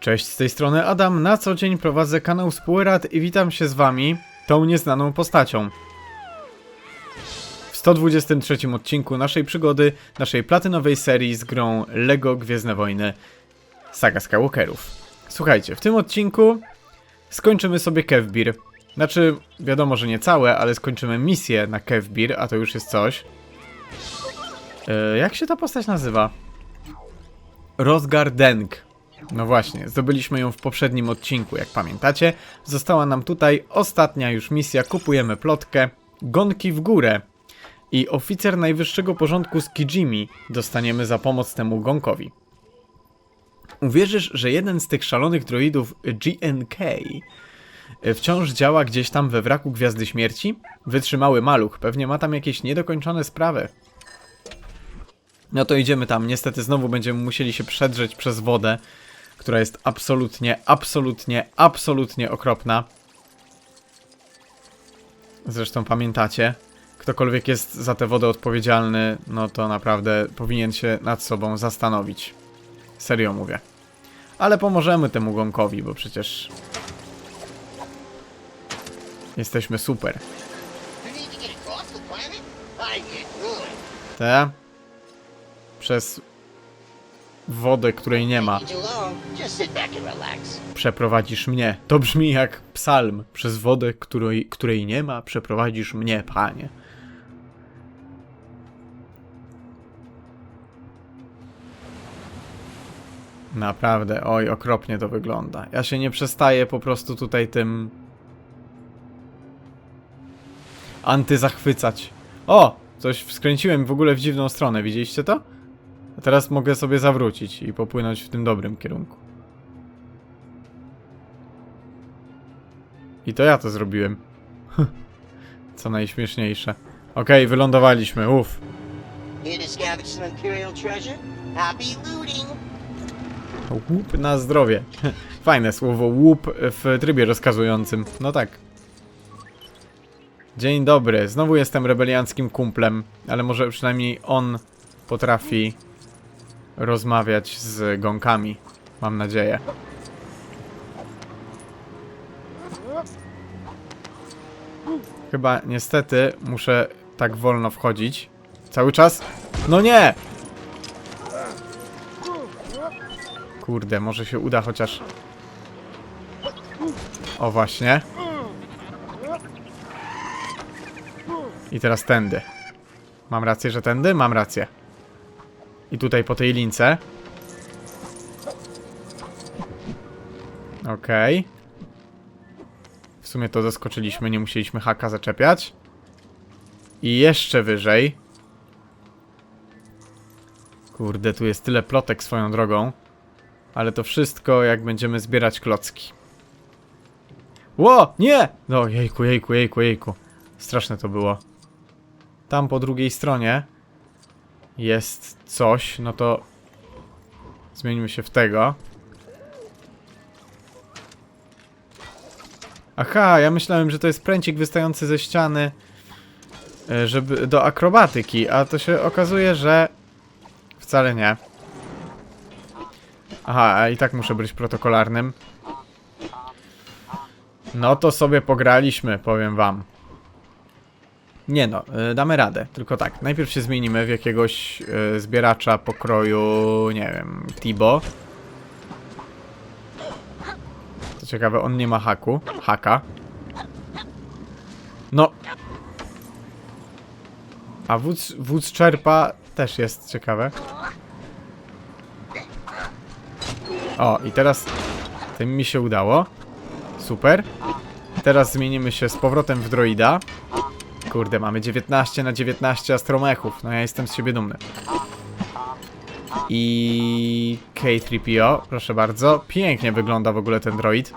Cześć, z tej strony Adam. Na co dzień prowadzę kanał Spoilerat i witam się z wami, tą nieznaną postacią. W 123 odcinku naszej przygody, naszej platynowej serii z grą LEGO Gwiezdne Wojny Saga Skywalkerów. Słuchajcie, w tym odcinku skończymy sobie Kevbir. Znaczy, wiadomo, że nie całe, ale skończymy misję na Kevbir, a to już jest coś. E, jak się ta postać nazywa? Rosgar Denk. No właśnie, zdobyliśmy ją w poprzednim odcinku, jak pamiętacie. Została nam tutaj ostatnia już misja, kupujemy plotkę, gonki w górę. I oficer najwyższego porządku z Kijimi dostaniemy za pomoc temu gonkowi. Uwierzysz, że jeden z tych szalonych droidów GNK wciąż działa gdzieś tam we wraku Gwiazdy Śmierci? Wytrzymały maluch, pewnie ma tam jakieś niedokończone sprawy. No to idziemy tam. Niestety znowu będziemy musieli się przedrzeć przez wodę, która jest absolutnie, absolutnie, absolutnie okropna. Zresztą pamiętacie, ktokolwiek jest za tę wodę odpowiedzialny, no to naprawdę powinien się nad sobą zastanowić. Serio mówię. Ale pomożemy temu gonkowi, bo przecież jesteśmy super. Te przez wodę, której nie ma. Przeprowadzisz mnie. To brzmi jak psalm. Przez wodę, której, której nie ma, przeprowadzisz mnie, panie. Naprawdę, oj, okropnie to wygląda. Ja się nie przestaję po prostu tutaj tym antyzachwycać. O! Coś skręciłem w ogóle w dziwną stronę, widzieliście to? A teraz mogę sobie zawrócić i popłynąć w tym dobrym kierunku. I to ja to zrobiłem. Co najśmieszniejsze. Okej, wylądowaliśmy, uff. Treasure? Happy looting. Łup na zdrowie. Fajne słowo, łup w trybie rozkazującym. No tak. Dzień dobry, znowu jestem rebelianckim kumplem, ale może przynajmniej on potrafi rozmawiać z gąkami. Mam nadzieję. Chyba niestety muszę tak wolno wchodzić. Cały czas? No nie! Kurde, może się uda chociaż. O właśnie. I teraz tędy. Mam rację, że tędy? Mam rację. I tutaj po tej lince. Okej. W sumie to zaskoczyliśmy, nie musieliśmy haka zaczepiać. I jeszcze wyżej. Kurde, tu jest tyle plotek swoją drogą. Ale to wszystko jak będziemy zbierać klocki. Ło! Nie! No, jejku, jejku, jejku, jejku. Straszne to było. Tam po drugiej stronie jest coś, no to zmienimy się w tego. Aha, ja myślałem, że to jest pręcik wystający ze ściany e, żeby do akrobatyki, a to się okazuje, że wcale nie. Aha, i tak muszę być protokolarnym. No to sobie pograliśmy, powiem wam. Nie no, y, damy radę. Tylko tak, najpierw się zmienimy w jakiegoś y, zbieracza pokroju, nie wiem, Tibo. To ciekawe, on nie ma haku. Haka. No. A wódz, wódz czerpa też jest ciekawe. O, i teraz tym mi się udało. Super. Teraz zmienimy się z powrotem w droida. Kurde, mamy 19 na 19 astromechów. No ja jestem z siebie dumny. I K3PO, proszę bardzo. Pięknie wygląda w ogóle ten droid.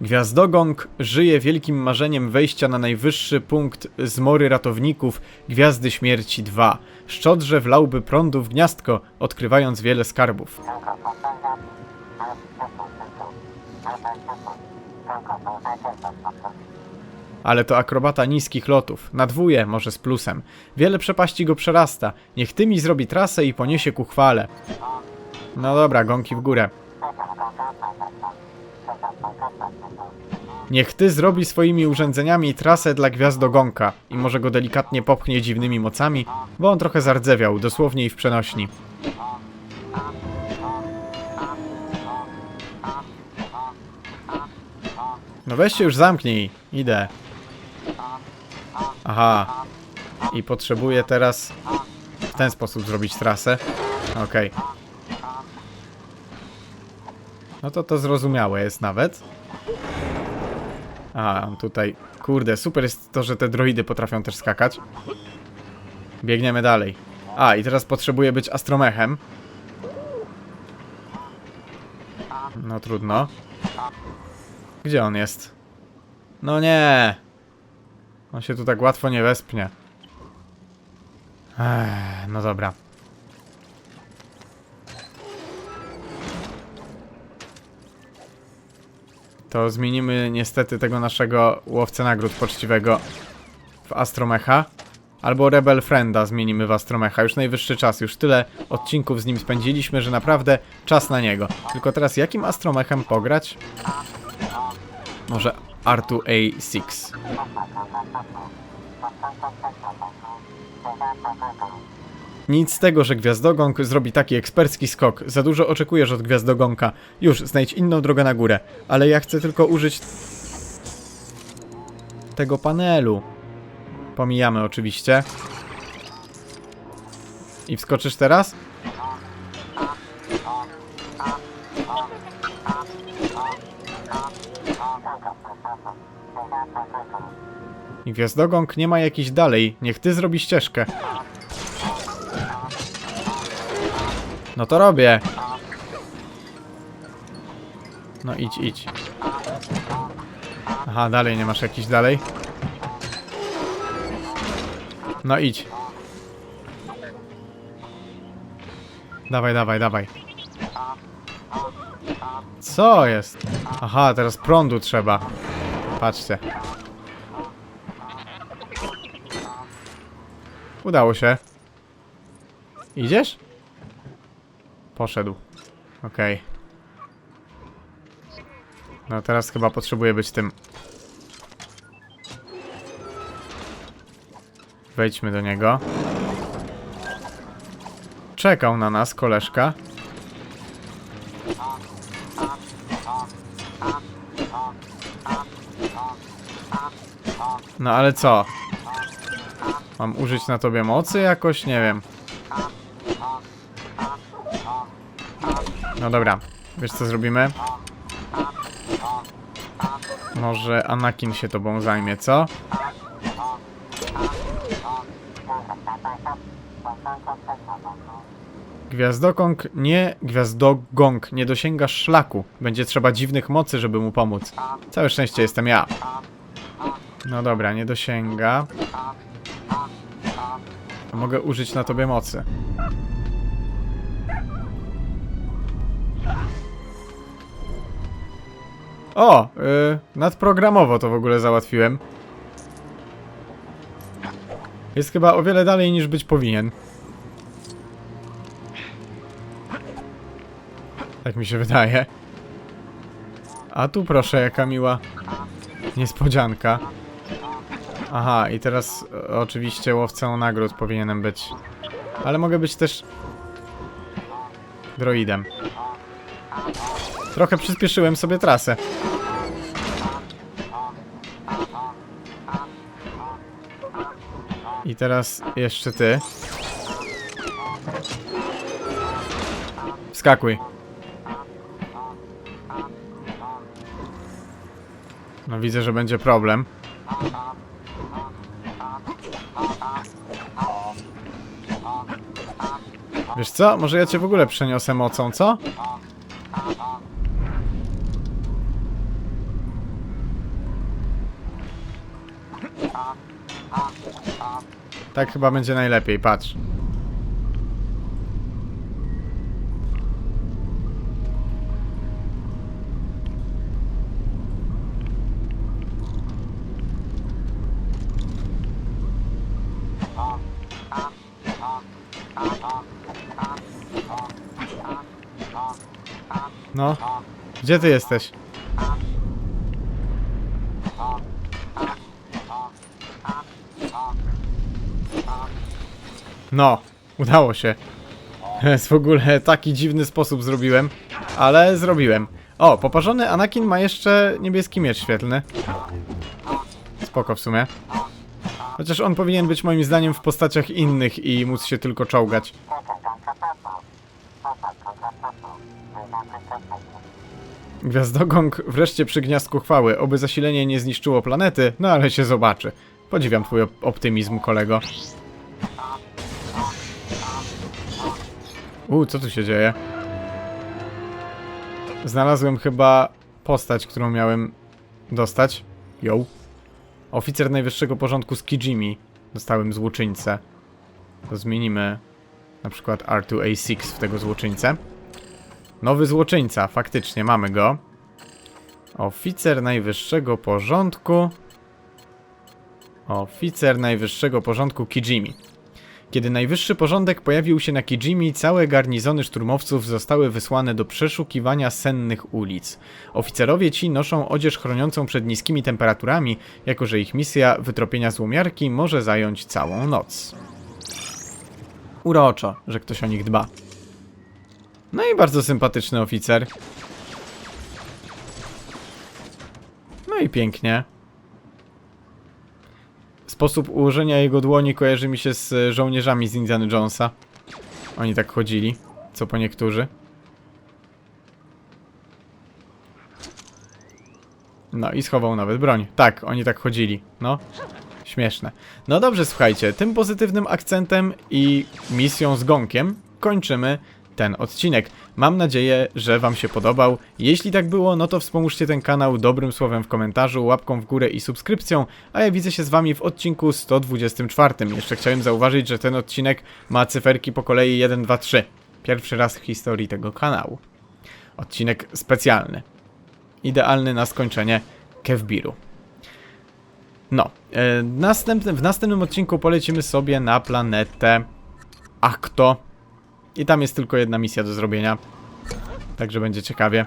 Gwiazdogong żyje wielkim marzeniem wejścia na najwyższy punkt zmory ratowników Gwiazdy Śmierci 2. Szczodrze wlałby prądu w gniazdko, odkrywając wiele skarbów. Ale to akrobata niskich lotów, na dwóje, może z plusem. Wiele przepaści go przerasta. Niech tymi zrobi trasę i poniesie ku chwale. No dobra, gonki w górę. Niech ty zrobi swoimi urządzeniami trasę dla gwiazdogonka i może go delikatnie popchnie dziwnymi mocami, bo on trochę zardzewiał, dosłownie i w przenośni. No weź się już zamknij, idę. Aha. I potrzebuję teraz w ten sposób zrobić trasę. Okej. No to to zrozumiałe jest nawet. A, tutaj... Kurde, super jest to, że te droidy potrafią też skakać. Biegniemy dalej. A, i teraz potrzebuję być astromechem. No trudno. Gdzie on jest? No nie! On się tu tak łatwo nie wespnie. Ech, no dobra. To zmienimy niestety tego naszego łowcę nagród poczciwego w Astromecha. Albo Rebel Frienda zmienimy w Astromecha. Już najwyższy czas, już tyle odcinków z nim spędziliśmy, że naprawdę czas na niego. Tylko teraz jakim Astromechem pograć? Może R2A6. Nic z tego, że Gwiazdogąk zrobi taki ekspercki skok. Za dużo oczekujesz od Gwiazdogonka. Już, znajdź inną drogę na górę. Ale ja chcę tylko użyć... tego panelu. Pomijamy oczywiście. I wskoczysz teraz? I Gwiazdogąk nie ma jakiś dalej. Niech ty zrobi ścieżkę. No to robię. No idź, idź. Aha, dalej nie masz jakiś dalej. No idź. Dawaj, dawaj, dawaj. Co jest? Aha, teraz prądu trzeba. Patrzcie. Udało się. Idziesz? Poszedł. Okej. No teraz chyba potrzebuję być tym. Wejdźmy do niego. Czekał na nas koleżka. No ale co? Mam użyć na tobie mocy jakoś? Nie wiem. No dobra, wiesz co zrobimy? Może Anakin się tobą zajmie, co? Gwiazdokąg nie... Gwiazdogong nie dosięga szlaku. Będzie trzeba dziwnych mocy, żeby mu pomóc. Całe szczęście jestem ja. No dobra, nie dosięga. Mogę użyć na tobie mocy. O! Yy, nadprogramowo to w ogóle załatwiłem. Jest chyba o wiele dalej niż być powinien. Tak mi się wydaje. A tu proszę, jaka miła niespodzianka. Aha, i teraz e, oczywiście łowcą nagród powinienem być. Ale mogę być też droidem. Trochę przyspieszyłem sobie trasę. I teraz jeszcze ty. Wskakuj. No widzę, że będzie problem. Wiesz co? Może ja cię w ogóle przeniosę mocą, co? Tak chyba będzie najlepiej, patrz. Uh-huh. No, gdzie ty jesteś? No, udało się. W ogóle taki dziwny sposób zrobiłem, ale zrobiłem. O, poparzony Anakin ma jeszcze niebieski miecz świetlny. Spoko w sumie. Chociaż on powinien być moim zdaniem w postaciach innych i móc się tylko czołgać. Gwiazdogong wreszcie przy gniazdku chwały, oby zasilenie nie zniszczyło planety, no ale się zobaczy. Podziwiam twój op- optymizm, kolego. U, co tu się dzieje? Znalazłem chyba postać, którą miałem dostać. Yo. Oficer najwyższego porządku z Kijimi. Dostałem złoczyńcę. To zmienimy na przykład R2A6 w tego złoczyńcę. Nowy złoczyńca, faktycznie, mamy go. Oficer najwyższego porządku. Oficer najwyższego porządku Kijimi. Kiedy najwyższy porządek pojawił się na Kijimi, całe garnizony szturmowców zostały wysłane do przeszukiwania sennych ulic. Oficerowie ci noszą odzież chroniącą przed niskimi temperaturami, jako że ich misja wytropienia złomiarki może zająć całą noc. Uroczo, że ktoś o nich dba. No i bardzo sympatyczny oficer. No i pięknie. Sposób ułożenia jego dłoni kojarzy mi się z e, żołnierzami z Indiana Jonesa. Oni tak chodzili, co po niektórzy. No i schował nawet broń. Tak, oni tak chodzili. No, śmieszne. No dobrze, słuchajcie, tym pozytywnym akcentem i misją z gąkiem kończymy ten odcinek. Mam nadzieję, że Wam się podobał. Jeśli tak było, no to wspomóżcie ten kanał dobrym słowem w komentarzu, łapką w górę i subskrypcją, a ja widzę się z Wami w odcinku 124. Jeszcze chciałem zauważyć, że ten odcinek ma cyferki po kolei 1, 2, 3. Pierwszy raz w historii tego kanału. Odcinek specjalny. Idealny na skończenie Kevbiru. No, e, w następnym odcinku polecimy sobie na planetę Akto. I tam jest tylko jedna misja do zrobienia. Także będzie ciekawie.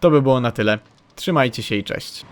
To by było na tyle. Trzymajcie się i cześć.